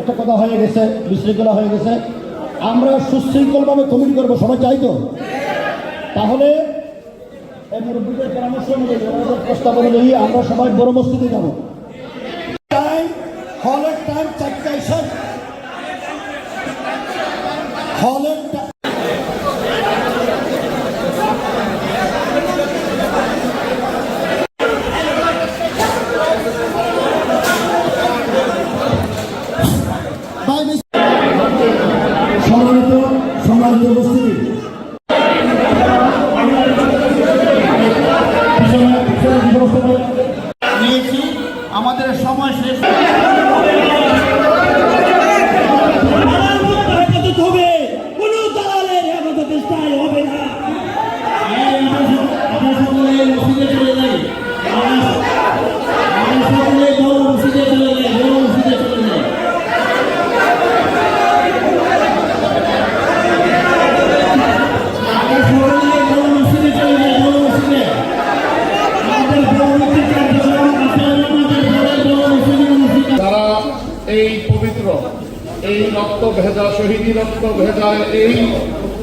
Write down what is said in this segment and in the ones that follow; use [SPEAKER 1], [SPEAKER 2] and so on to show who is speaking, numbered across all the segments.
[SPEAKER 1] একটা কথা হয়ে গেছে বিশৃঙ্খলা হয়ে গেছে। আমরা সুশৃঙ্খলভাবে কমিটি করব, সবাই চাই তো? তাহলে প্রস্তাব অনুযায়ী আমরা সবাই বড় মসজিদে যাব। টাইম হলের টাইম চারটায় শেষ। হলের টা- নিয়েছি। আমাদের সময় শেষ
[SPEAKER 2] হবে। কোনো দালালের
[SPEAKER 3] এই রক্ত ভেজা, শহীদি রক্ত ভেজা এই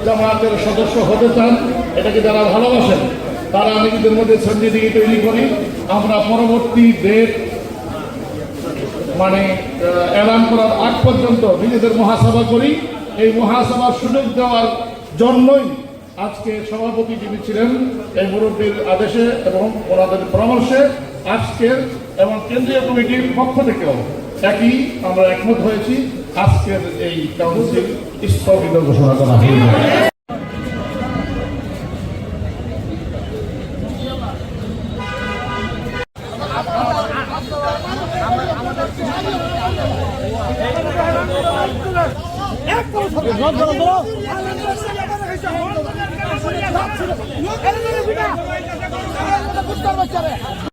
[SPEAKER 3] জামাতের সদস্য হতে চান, এটাকে যারা ভালোবাসেন, তারা নিজেদের মধ্যে সঞ্জিদিকে তৈরি করি। আমরা পরবর্তী ডেট মানে এলান করার আগ পর্যন্ত নিজেদের মহাসভা করি। এই মহাসভার সুযোগ দেওয়ার জন্যই আজকে সভাপতি যিনি ছিলেন, এই মুরব্বীর আদেশে এবং ওনাদের পরামর্শে আজকের এবং কেন্দ্রীয় কমিটির পক্ষ থেকেও একই আমরা একমত হয়েছি আজকের এই কাউন্সিল স্থগিত ঘোষণা করা হয়ে
[SPEAKER 4] বুঝতে পারছে